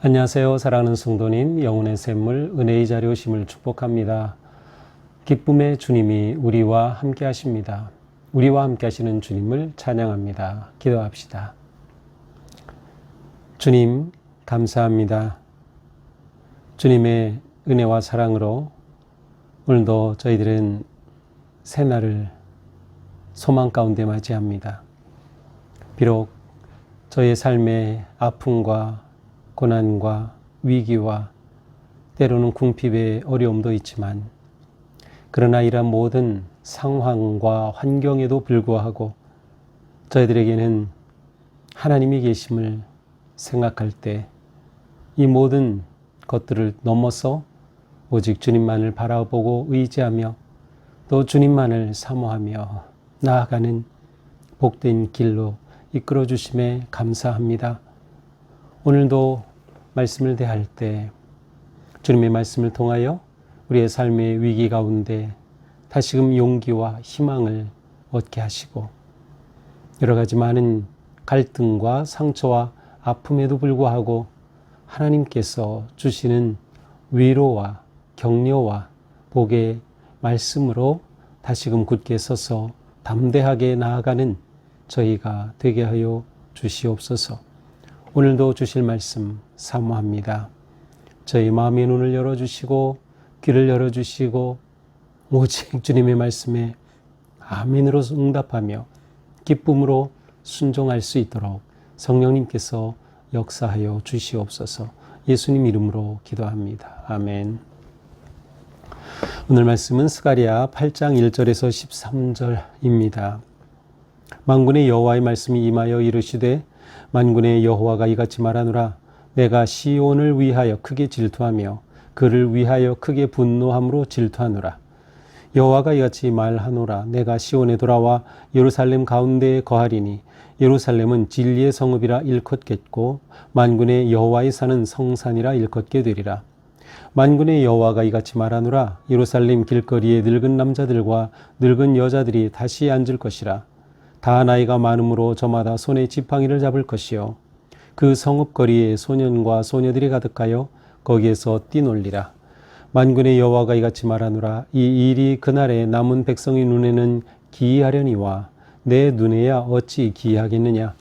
안녕하세요. 사랑하는 성도님, 영혼의 샘물, 은혜의 자리 오심을 축복합니다. 기쁨의 주님이 우리와 함께 하십니다. 우리와 함께 하시는 주님을 찬양합니다. 기도합시다. 주님, 감사합니다. 주님의 은혜와 사랑으로 오늘도 저희들은 새날을 소망 가운데 맞이합니다. 비록 저의 삶의 아픔과 고난과 위기와 때로는 궁핍의 어려움도 있지만 그러나 이러한 모든 상황과 환경에도 불구하고 저희들에게는 하나님이 계심을 생각할 때 이 모든 것들을 넘어서 오직 주님만을 바라보고 의지하며 또 주님만을 사모하며 나아가는 복된 길로 이끌어 주심에 감사합니다. 오늘도 말씀을 대할 때 주님의 말씀을 통하여 우리의 삶의 위기 가운데 다시금 용기와 희망을 얻게 하시고 여러 가지 많은 갈등과 상처와 아픔에도 불구하고 하나님께서 주시는 위로와 격려와 복의 말씀으로 다시금 굳게 서서 담대하게 나아가는 저희가 되게 하여 주시옵소서. 오늘도 주실 말씀 사모합니다. 저희 마음의 눈을 열어주시고 귀를 열어주시고 오직 주님의 말씀에 아멘으로 응답하며 기쁨으로 순종할 수 있도록 성령님께서 역사하여 주시옵소서 예수님 이름으로 기도합니다. 아멘. 오늘 말씀은 스가리아 8장 1절에서 13절입니다. 만군의 여호와의 말씀이 임하여 이르시되 만군의 여호와가 이같이 말하노라 내가 시온을 위하여 크게 질투하며 그를 위하여 크게 분노함으로 질투하노라 여호와가 이같이 말하노라 내가 시온에 돌아와 예루살렘 가운데에 거하리니 예루살렘은 진리의 성읍이라 일컫겠고 만군의 여호와의 사는 성산이라 일컫게 되리라. 만군의 여호와가 이같이 말하노라. 예루살렘 길거리에 늙은 남자들과 늙은 여자들이 다시 앉을 것이라. 다 나이가 많으므로 저마다 손에 지팡이를 잡을 것이요. 그 성읍 거리에 소년과 소녀들이 가득하여 거기에서 뛰놀리라. 만군의 여호와가 이같이 말하노라. 이 일이 그날에 남은 백성의 눈에는 기이하려니와 내 눈에야 어찌 기이하겠느냐?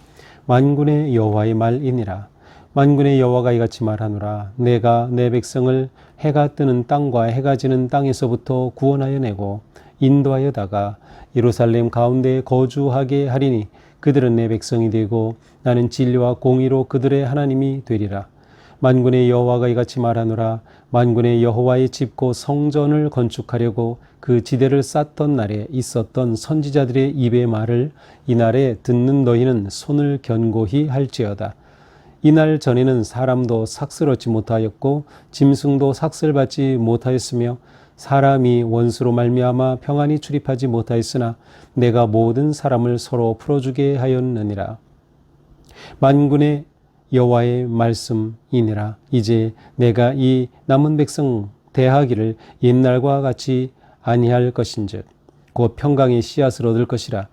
만군의 여호와의 말이니라. 만군의 여호와가 이같이 말하노라. 내가 내 백성을 해가 뜨는 땅과 해가 지는 땅에서부터 구원하여 내고 인도하여다가 예루살렘 가운데 거주하게 하리니 그들은 내 백성이 되고 나는 진리와 공의로 그들의 하나님이 되리라. 만군의 여호와가 이같이 말하노라 만군의 여호와의 집고 성전을 건축하려고 그 지대를 쌓던 날에 있었던 선지자들의 입의 말을 이날에 듣는 너희는 손을 견고히 할지어다. 이날 전에는 사람도 삭슬 얻지 못하였고 짐승도 삭슬 받지 못하였으며 사람이 원수로 말미암아 평안히 출입하지 못하였으나 내가 모든 사람을 서로 풀어주게 하였느니라. 만군의 여호와의 말씀이니라. 이제 내가 이 남은 백성 대하기를 옛날과 같이 아니할 것인즉 곧 평강의 씨앗을 얻을 것이라.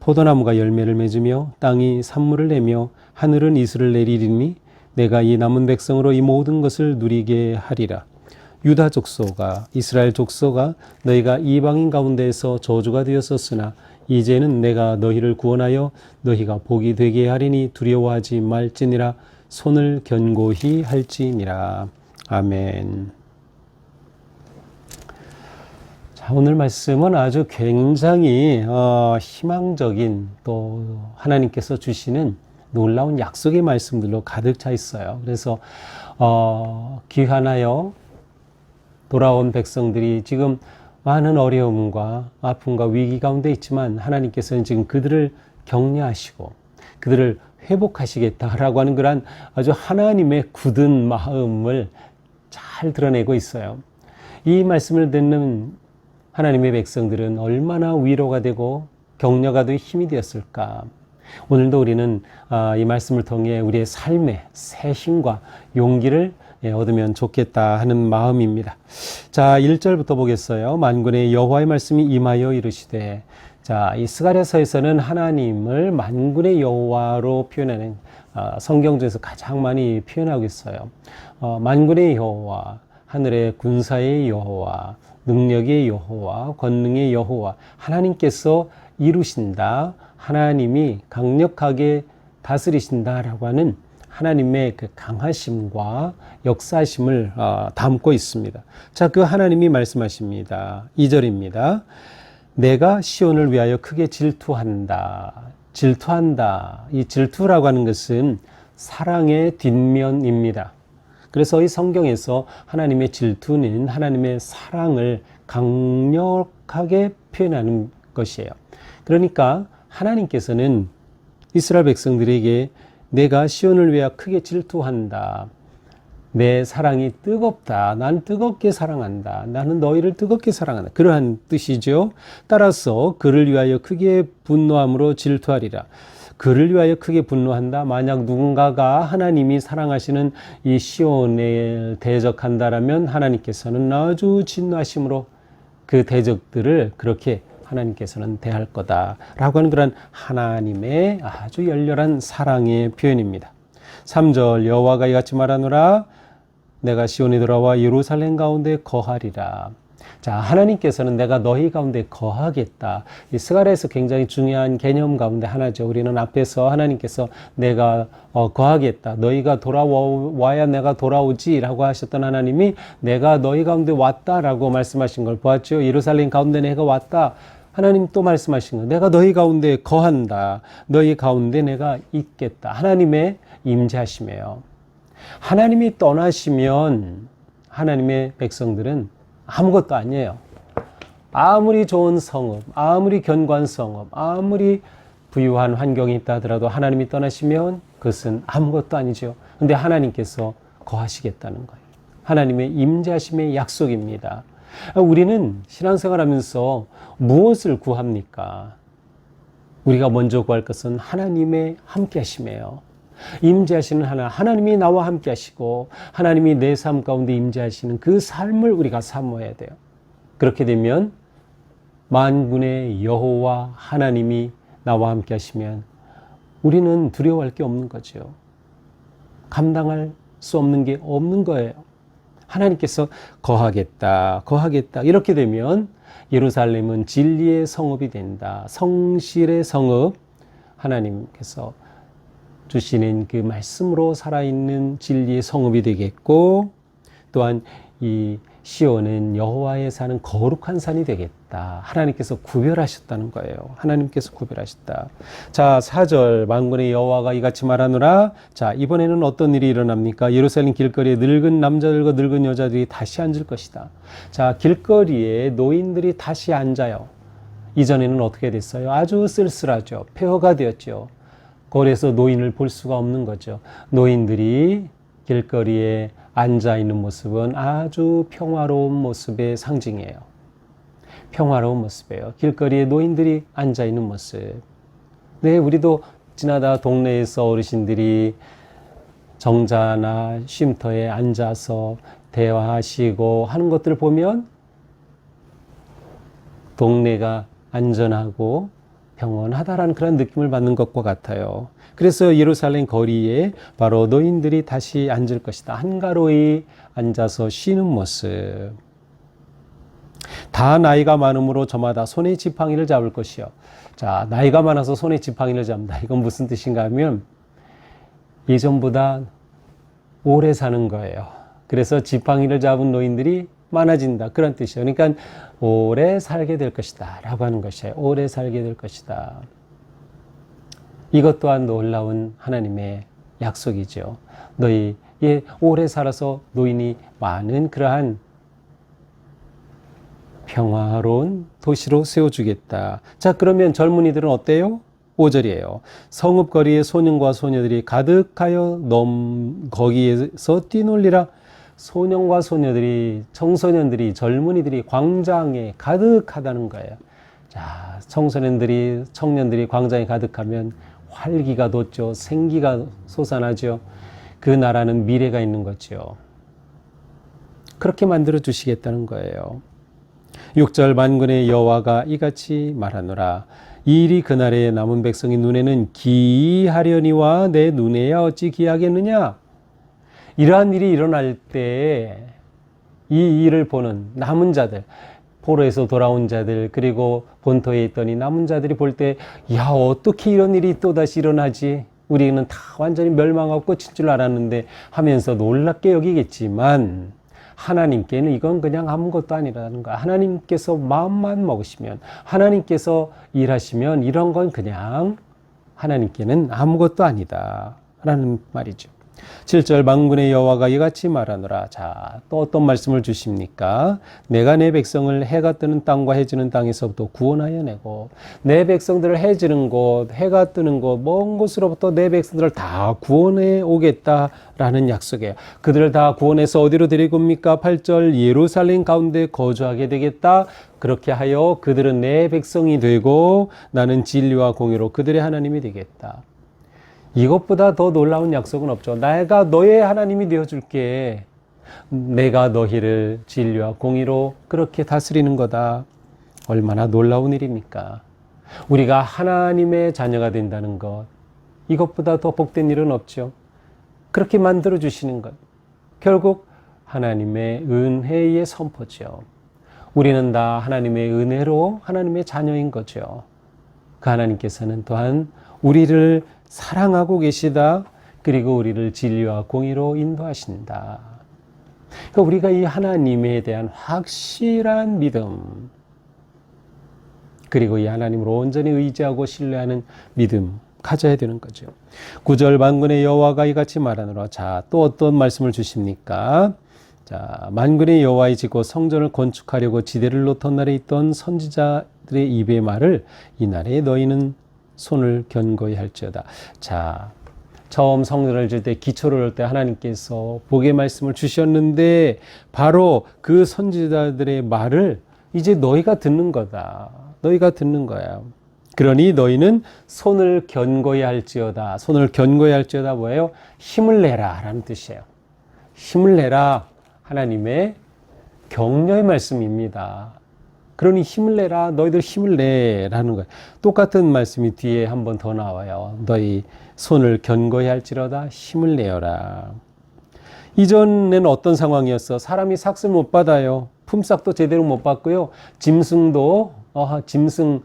포도나무가 열매를 맺으며 땅이 산물을 내며 하늘은 이슬을 내리리니 내가 이 남은 백성으로 이 모든 것을 누리게 하리라. 유다 족소가 이스라엘 족소가 너희가 이방인 가운데에서 저주가 되었었으나 이제는 내가 너희를 구원하여 너희가 복이 되게 하리니 두려워하지 말지니라 손을 견고히 할지니라 아멘. 자, 오늘 말씀은 아주 굉장히 어, 희망적인 또 하나님께서 주시는 놀라운 약속의 말씀들로 가득 차 있어요. 그래서 어, 귀환하여 돌아온 백성들이 지금 많은 어려움과 아픔과 위기 가운데 있지만 하나님께서는 지금 그들을 격려하시고 그들을 회복하시겠다라고 하는 그런 아주 하나님의 굳은 마음을 잘 드러내고 있어요. 이 말씀을 듣는 하나님의 백성들은 얼마나 위로가 되고 격려가 되고 힘이 되었을까. 오늘도 우리는 아, 이 말씀을 통해 우리의 삶에 새 힘과 용기를 예, 얻으면 좋겠다 하는 마음입니다. 자, 1절부터 보겠어요. 만군의 여호와의 말씀이 임하여 이르시되 자, 이 스가랴서에서는 하나님을 만군의 여호와로 표현하는 어, 성경 중에서 가장 많이 표현하고 있어요. 어, 만군의 여호와, 하늘의 군사의 여호와, 능력의 여호와, 권능의 여호와, 하나님께서 이루신다. 하나님이 강력하게 다스리신다라고 하는 하나님의 그 강하심과 역사심을 어, 담고 있습니다. 자, 그 하나님이 말씀하십니다. 2절입니다. 내가 시온을 위하여 크게 질투한다. 질투한다. 이 질투라고 하는 것은 사랑의 뒷면입니다. 그래서 이 성경에서 하나님의 질투는 하나님의 사랑을 강력하게 표현하는 것이에요. 그러니까 하나님께서는 이스라엘 백성들에게 내가 시온을 위하여 크게 질투한다. 내 사랑이 뜨겁다. 난 뜨겁게 사랑한다. 나는 너희를 뜨겁게 사랑한다. 그러한 뜻이죠. 따라서 그를 위하여 크게 분노함으로 질투하리라. 그를 위하여 크게 분노한다. 만약 누군가가 하나님이 사랑하시는 이 시온에 대적한다라면 하나님께서는 아주 진노하심으로 그 대적들을 그렇게 하나님께서는 대할 거다라고 하는 그런 하나님의 아주 열렬한 사랑의 표현입니다. 3절 여호와가 이같이 말하노라 내가 시온에 들어와 예루살렘 가운데 거하리라. 자, 하나님께서는 내가 너희 가운데 거하겠다. 이 스가랴에서 굉장히 중요한 개념 가운데 하나죠. 우리는 앞에서 하나님께서 내가 어, 거하겠다. 너희가 돌아와야 내가 돌아오지라고 하셨던 하나님이 내가 너희 가운데 왔다라고 말씀하신 걸 보았죠. 예루살렘 가운데 내가 왔다. 하나님 또 말씀하신 거. 내가 너희 가운데 거한다. 너희 가운데 내가 있겠다. 하나님의 임재하심이에요. 하나님이 떠나시면 하나님의 백성들은 아무것도 아니에요. 아무리 좋은 성읍, 아무리 견고한 성읍, 아무리 부유한 환경이 있다 하더라도 하나님이 떠나시면 그것은 아무것도 아니죠. 근데 하나님께서 거하시겠다는 거예요. 하나님의 임재하심의 약속입니다. 우리는 신앙생활 하면서 무엇을 구합니까? 우리가 먼저 구할 것은 하나님의 함께 하심이에요. 임재하시는 하나, 하나님이 나와 함께 하시고 하나님이 내 삶 가운데 임재하시는 그 삶을 우리가 사모해야 돼요. 그렇게 되면 만군의 여호와 하나님이 나와 함께 하시면 우리는 두려워할 게 없는 거죠. 감당할 수 없는 게 없는 거예요. 하나님께서 거하겠다, 거하겠다. 이렇게 되면 예루살렘은 진리의 성읍이 된다. 성실의 성읍. 하나님께서 주시는 그 말씀으로 살아있는 진리의 성읍이 되겠고 또한 이 시온은 여호와의 사는 거룩한 산이 되겠 다. 하나님께서 구별하셨다는 거예요. 하나님께서 구별하셨다. 자, 4절 만군의 여호와가 이같이 말하노라. 자, 이번에는 어떤 일이 일어납니까? 예루살렘 길거리에 늙은 남자들과 늙은 여자들이 다시 앉을 것이다. 자, 길거리에 노인들이 다시 앉아요. 이전에는 어떻게 됐어요? 아주 쓸쓸하죠. 폐허가 되었죠. 거리에서 노인을 볼 수가 없는 거죠. 노인들이 길거리에 앉아 있는 모습은 아주 평화로운 모습의 상징이에요. 평화로운 모습이에요. 길거리에 노인들이 앉아 있는 모습. 네, 우리도 지나다 동네에서 어르신들이 정자나 쉼터에 앉아서 대화하시고 하는 것들을 보면 동네가 안전하고 평온하다라는 그런 느낌을 받는 것과 같아요. 그래서 예루살렘 거리에 바로 노인들이 다시 앉을 것이다. 한가로이 앉아서 쉬는 모습. 다 나이가 많으므로 저마다 손에 지팡이를 잡을 것이요. 자, 나이가 많아서 손에 지팡이를 잡는다. 이건 무슨 뜻인가 하면 예전보다 오래 사는 거예요. 그래서 지팡이를 잡은 노인들이 많아진다. 그런 뜻이에요. 그러니까 오래 살게 될 것이다. 라고 하는 것이에요. 오래 살게 될 것이다. 이것 또한 놀라운 하나님의 약속이죠. 너희 예, 오래 살아서 노인이 많은 그러한 평화로운 도시로 세워주겠다. 자, 그러면 젊은이들은 어때요? 5절이에요. 성읍거리에 소년과 소녀들이 가득하여 넘, 거기에서 뛰놀리라. 소년과 소녀들이, 청소년들이, 젊은이들이 광장에 가득하다는 거예요. 자, 청소년들이, 청년들이 광장에 가득하면 활기가 돋죠. 생기가 솟아나죠. 그 나라는 미래가 있는 거죠. 그렇게 만들어 주시겠다는 거예요. 6절 만군의 여호와가 이같이 말하노라. 이 일이 그날에 남은 백성의 눈에는 기이하려니와 내 눈에야 어찌 기하겠느냐? 이러한 일이 일어날 때이 일을 보는 남은 자들 포로에서 돌아온 자들 그리고 본토에 있더니 남은 자들이 볼 때 야 어떻게 이런 일이 또 다시 일어나지? 우리는 다 완전히 멸망하고 끝인 줄 알았는데 하면서 놀랍게 여기겠지만 하나님께는 이건 그냥 아무것도 아니라는 거야. 하나님께서 마음만 먹으시면 하나님께서 일하시면 이런 건 그냥 하나님께는 아무것도 아니다. 라는 말이죠. 7절 망군의 여호와가 이같이 말하노라. 자, 또 어떤 말씀을 주십니까? 내가 내 백성을 해가 뜨는 땅과 해 지는 땅에서부터 구원하여 내고 내 백성들을 해 지는 곳, 해가 뜨는 곳, 먼 곳으로부터 내 백성들을 다 구원해 오겠다라는 약속이에요. 그들을 다 구원해서 어디로 데리고 옵니까? 8절 예루살렘 가운데 거주하게 되겠다. 그렇게 하여 그들은 내 백성이 되고 나는 진리와 공의로 그들의 하나님이 되겠다. 이것보다 더 놀라운 약속은 없죠. 내가 너의 하나님이 되어줄게. 내가 너희를 진리와 공의로 그렇게 다스리는 거다. 얼마나 놀라운 일입니까? 우리가 하나님의 자녀가 된다는 것. 이것보다 더 복된 일은 없죠. 그렇게 만들어 주시는 것. 결국 하나님의 은혜의 선포죠. 우리는 다 하나님의 은혜로 하나님의 자녀인 거죠. 그 하나님께서는 또한 우리를 사랑하고 계시다. 그리고 우리를 진리와 공의로 인도하신다. 그러니까 우리가 이 하나님에 대한 확실한 믿음, 그리고 이 하나님을 온전히 의지하고 신뢰하는 믿음 가져야 되는 거죠. 구절 만군의 여호와가 이같이 말하노라. 자, 또 어떤 말씀을 주십니까? 자, 만군의 여호와의 지고 성전을 건축하려고 지대를 놓던 날에 있던 선지자들의 입의 말을 이 날에 너희는 손을 견고히 할지어다. 자, 처음 성전을 질 때 기초를 할 때 하나님께서 복의 말씀을 주셨는데 바로 그 선지자들의 말을 이제 너희가 듣는 거다. 너희가 듣는 거야. 그러니 너희는 손을 견고히 할지어다. 손을 견고히 할지어다 뭐예요? 힘을 내라 라는 뜻이에요. 힘을 내라. 하나님의 격려의 말씀입니다. 그러니 힘을 내라. 너희들 힘을 내라는 거예요. 똑같은 말씀이 뒤에 한 번 더 나와요. 너희 손을 견고히 할지로다 힘을 내어라. 이전에는 어떤 상황이었어? 사람이 삭슬 못 받아요. 품삯도 제대로 못 받고요. 짐승도 어, 짐승의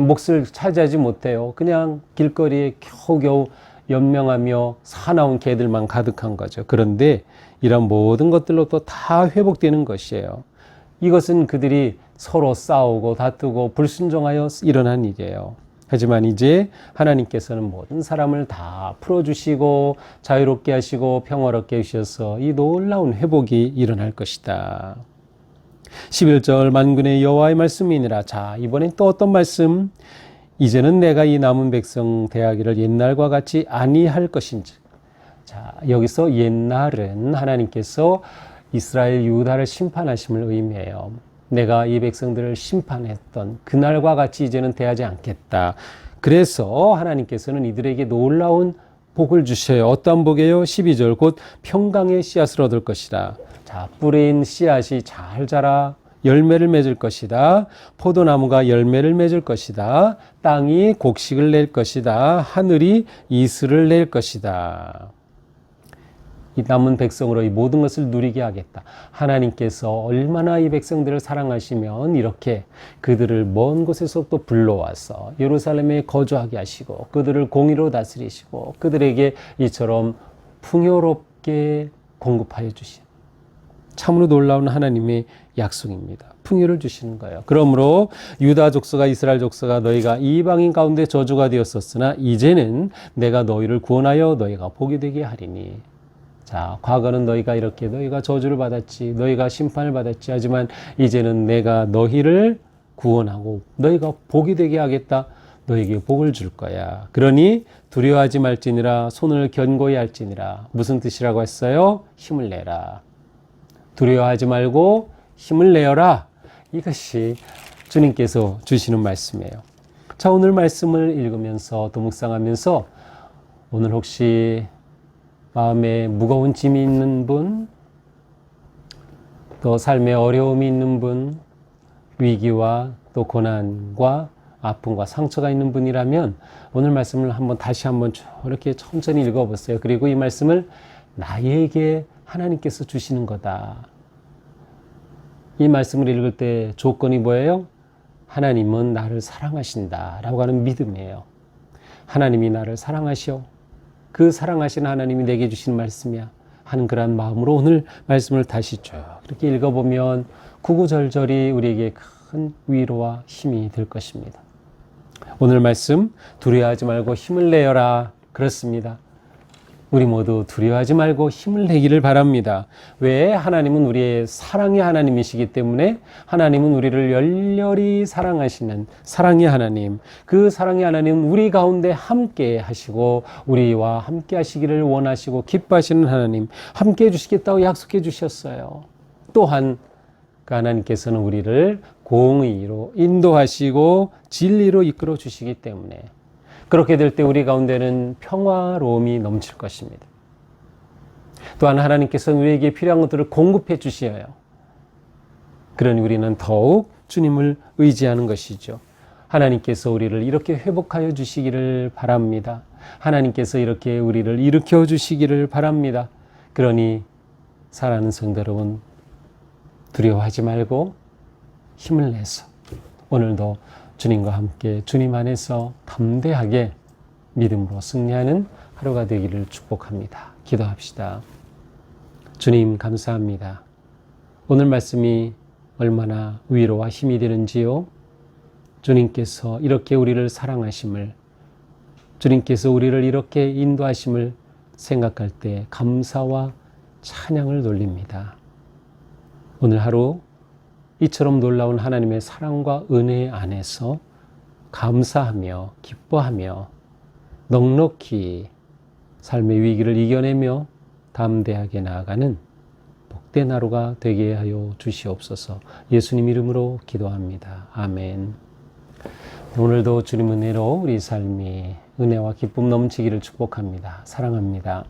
몫을 차지하지 못해요. 그냥 길거리에 겨우겨우 연명하며 사나운 개들만 가득한 거죠. 그런데 이런 모든 것들로 또 다 회복되는 것이에요. 이것은 그들이 서로 싸우고 다투고 불순종하여 일어난 일이에요. 하지만 이제 하나님께서는 모든 사람을 다 풀어주시고 자유롭게 하시고 평화롭게 하셔서 이 놀라운 회복이 일어날 것이다. 11절 만군의 여호와의 말씀이니라. 자, 이번엔 또 어떤 말씀? 이제는 내가 이 남은 백성 대하기를 옛날과 같이 아니할 것인지. 자, 여기서 옛날은 하나님께서 이스라엘 유다를 심판하심을 의미해요. 내가 이 백성들을 심판했던 그날과 같이 이제는 대하지 않겠다. 그래서 하나님께서는 이들에게 놀라운 복을 주셔요. 어떤 복이에요? 12절 곧 평강의 씨앗을 얻을 것이다. 자, 뿌린 씨앗이 잘 자라 열매를 맺을 것이다. 포도나무가 열매를 맺을 것이다. 땅이 곡식을 낼 것이다. 하늘이 이슬을 낼 것이다. 이 남은 백성으로 이 모든 것을 누리게 하겠다. 하나님께서 얼마나 이 백성들을 사랑하시면 이렇게 그들을 먼 곳에서 또 불러와서 예루살렘에 거주하게 하시고 그들을 공의로 다스리시고 그들에게 이처럼 풍요롭게 공급하여 주신 참으로 놀라운 하나님의 약속입니다. 풍요를 주시는 거예요. 그러므로 유다 족속과 이스라엘 족속아 너희가 이방인 가운데 저주가 되었었으나 이제는 내가 너희를 구원하여 너희가 복이 되게 하리니 자, 과거는 너희가 이렇게 너희가 저주를 받았지, 너희가 심판을 받았지. 하지만 이제는 내가 너희를 구원하고 너희가 복이 되게 하겠다. 너에게 복을 줄 거야. 그러니 두려워하지 말지니라 손을 견고히 할지니라. 무슨 뜻이라고 했어요? 힘을 내라. 두려워하지 말고 힘을 내어라. 이것이 주님께서 주시는 말씀이에요. 자, 오늘 말씀을 읽으면서 또 묵상하면서 오늘 혹시 마음에 무거운 짐이 있는 분, 또 삶에 어려움이 있는 분, 위기와 또 고난과 아픔과 상처가 있는 분이라면 오늘 말씀을 한번 다시 한번 이렇게 천천히 읽어보세요. 그리고 이 말씀을 나에게 하나님께서 주시는 거다. 이 말씀을 읽을 때 조건이 뭐예요? 하나님은 나를 사랑하신다. 라고 하는 믿음이에요. 하나님이 나를 사랑하시오. 그 사랑하시는 하나님이 내게 주신 말씀이야. 하는 그러한 마음으로 오늘 말씀을 다시 쭉 이렇게 읽어보면 구구절절이 우리에게 큰 위로와 힘이 될 것입니다. 오늘 말씀 두려워하지 말고 힘을 내어라. 그렇습니다. 우리 모두 두려워하지 말고 힘을 내기를 바랍니다. 왜? 하나님은 우리의 사랑의 하나님이시기 때문에 하나님은 우리를 열렬히 사랑하시는 사랑의 하나님. 그 사랑의 하나님은 우리 가운데 함께 하시고 우리와 함께 하시기를 원하시고 기뻐하시는 하나님. 함께 해 주시겠다고 약속해 주셨어요. 또한 그 하나님께서는 우리를 공의로 인도하시고 진리로 이끌어 주시기 때문에 그렇게 될 때 우리 가운데는 평화로움이 넘칠 것입니다. 또한 하나님께서는 우리에게 필요한 것들을 공급해 주셔요. 그러니 우리는 더욱 주님을 의지하는 것이죠. 하나님께서 우리를 이렇게 회복하여 주시기를 바랍니다. 하나님께서 이렇게 우리를 일으켜 주시기를 바랍니다. 그러니 사랑하는 성도 여러분 두려워하지 말고 힘을 내서 오늘도 주님과 함께 주님 안에서 담대하게 믿음으로 승리하는 하루가 되기를 축복합니다. 기도합시다. 주님 감사합니다. 오늘 말씀이 얼마나 위로와 힘이 되는지요. 주님께서 이렇게 우리를 사랑하심을 주님께서 우리를 이렇게 인도하심을 생각할 때 감사와 찬양을 돌립니다. 오늘 하루 이처럼 놀라운 하나님의 사랑과 은혜 안에서 감사하며 기뻐하며 넉넉히 삶의 위기를 이겨내며 담대하게 나아가는 복된 하루가 되게 하여 주시옵소서 예수님 이름으로 기도합니다. 아멘. 오늘도 주님 은혜로 우리 삶이 은혜와 기쁨 넘치기를 축복합니다. 사랑합니다.